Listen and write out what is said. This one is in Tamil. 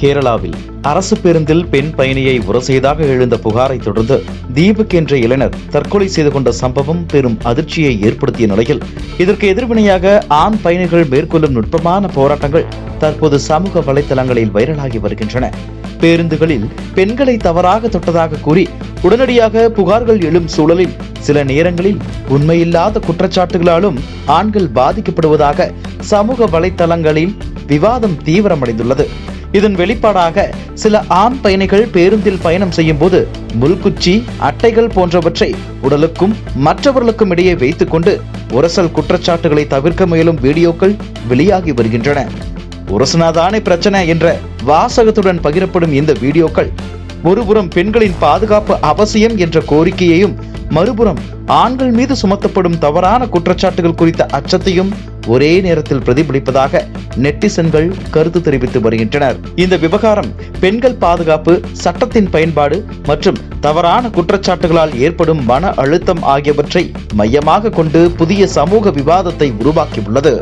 கேரளாவில் அரசு பேருந்தில் பெண் பயணியை உரசெய்தாக எழுந்த புகாரை தொடர்ந்து தீபக் என்ற இளைஞர் தற்கொலை செய்து கொண்ட சம்பவம் பெரும் அதிர்ச்சியை ஏற்படுத்திய நிலையில் இதற்கு எதிர்வினையாக ஆண் பயணிகள் மேற்கொள்ளும் நுட்பமான போராட்டங்கள் தற்போது சமூக வலைதளங்களில் வைரலாகி வருகின்றன. பேருந்துகளில் பெண்களை தவறாக தொட்டதாக கூறி உடனடியாக புகார்கள் எழும் சூழலில் சில நேரங்களில் உண்மையில்லாத குற்றச்சாட்டுகளாலும் ஆண்கள் பாதிக்கப்படுவதாக சமூக வலைத்தளங்களில் விவாதம் தீவிரமடைந்துள்ளது. இதன் வெளிப்பாடாக சில ஆண் பயணிகள் பேருந்தில் பயணம் செய்யும் போது முள்குச்சி அட்டைகள் போன்றவற்றை உடலுக்கும் மற்றவர்களுக்கும் இடையே வைத்துக்கொண்டு உரசல் குற்றச்சாட்டுகளை தவிர்க்க முயலும் வீடியோக்கள் வெளியாகி வருகின்றன. உரசனாதானே பிரச்சனை என்ற வாசகத்துடன் பகிரப்படும் இந்த வீடியோக்கள் ஒருபுறம் பெண்களின் பாதுகாப்பு அவசியம் என்ற கோரிக்கையையும் மறுபுறம் ஆண்கள் மீது சுமத்தப்படும் தவறான குற்றச்சாட்டுகள் குறித்த அச்சத்தையும் ஒரே நேரத்தில் பிரதிபலிப்பதாக நெட்டிசன்கள் கருத்து தெரிவித்து வருகின்றனர். இந்த விவகாரம் பெண்கள் பாதுகாப்பு சட்டத்தின் பயன்பாடு மற்றும் தவறான குற்றச்சாட்டுகளால் ஏற்படும் மன அழுத்தம் ஆகியவற்றை மையமாக கொண்டு புதிய சமூக விவாதத்தை உருவாக்கியுள்ளது.